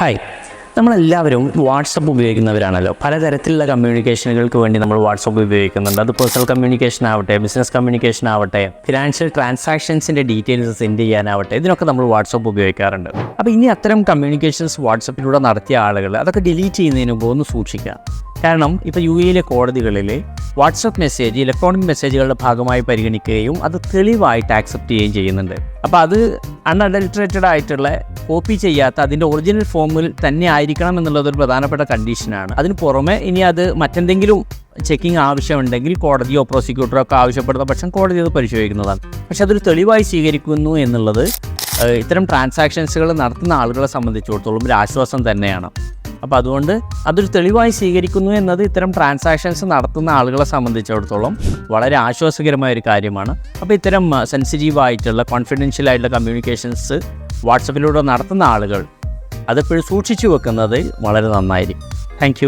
Hi നമ്മളെല്ലാവരും WhatsApp ഉപയോഗിക്കുന്നവരാണല്ലോ. പലതരത്തിലുള്ള കമ്മ്യൂണിക്കേഷനുകൾക്ക് വേണ്ടി നമ്മൾ വാട്സപ്പ് ഉപയോഗിക്കുന്നുണ്ട്. അത് പേഴ്സണൽ കമ്മ്യൂണിക്കേഷൻ ആവട്ടെ ബിസിനസ് കമ്മ്യൂണിക്കേഷൻ ആവട്ടെ ഫിനാൻഷ്യൽ ട്രാൻസാക്ഷൻസിന്റെ ഡീറ്റെയിൽസ് സെൻഡ് ചെയ്യാനാവട്ടെ ഇതിനൊക്കെ നമ്മൾ വാട്സപ്പ് ഉപയോഗിക്കാറുണ്ട്. അപ്പോൾ ഇനി അത്തരം കമ്മ്യൂണിക്കേഷൻസ് വാട്സപ്പിലൂടെ നടത്തിയ ആളുകൾ അതൊക്കെ ഡിലീറ്റ് ചെയ്യുന്നതിന് മുമ്പ് ഒന്ന് സൂക്ഷിക്കുക. കാരണം ഇപ്പോൾ യു എയിലെ കോടതികളിൽ വാട്സപ്പ് മെസ്സേജ് ഇലക്ട്രോണിക് മെസ്സേജുകളുടെ ഭാഗമായി പരിഗണിക്കുകയും അത് തെളിവായിട്ട് ആക്സെപ്റ്റ് ചെയ്യുകയും ചെയ്യുന്നുണ്ട്. അപ്പോൾ അത് അൺഅഡൽട്രേറ്റഡ് ആയിട്ടുള്ള കോപ്പി ചെയ്യാത്ത അതിന്റെ ഒറിജിനൽ ഫോമിൽ തന്നെ ആയിരിക്കണം എന്നുള്ളത് ഒരു പ്രധാനപ്പെട്ട കണ്ടീഷനാണ് അതിന് പുറമെ ഇനി അത് മറ്റെന്തെങ്കിലും ചെക്കിംഗ് ആവശ്യമുണ്ടെങ്കിൽ കോടതിയോ പ്രോസിക്യൂട്ടറോ ഒക്കെ ആവശ്യപ്പെടുന്ന പക്ഷം കോടതി അത് പരിശോധിക്കുന്നതാണ്. പക്ഷെ അതൊരു തെളിവായി സ്വീകരിക്കുന്നു എന്നുള്ളത് ഇത്തരം ട്രാൻസാക്ഷൻസുകൾ നടത്തുന്ന ആളുകളെ സംബന്ധിച്ചിടത്തോളം ഒരു ആശ്വാസം തന്നെയാണ്. അപ്പോൾ അതുകൊണ്ട് അതൊരു തെളിവായി സ്വീകരിക്കുന്നു എന്നത് ഇത്തരം ട്രാൻസാക്ഷൻസ് നടത്തുന്ന ആളുകളെ സംബന്ധിച്ചിടത്തോളം വളരെ ആശ്വാസകരമായ ഒരു കാര്യമാണ്. അപ്പോൾ ഇത്തരം സെൻസിറ്റീവ് ആയിട്ടുള്ള കോൺഫിഡൻഷ്യൽ ആയിട്ടുള്ള കമ്മ്യൂണിക്കേഷൻസ് വാട്സപ്പിലൂടെ നടത്തുന്ന ആളുകൾ അതെപ്പോഴും സൂക്ഷിച്ചു വെക്കുന്നത് വളരെ നന്നായിരിക്കും. താങ്ക്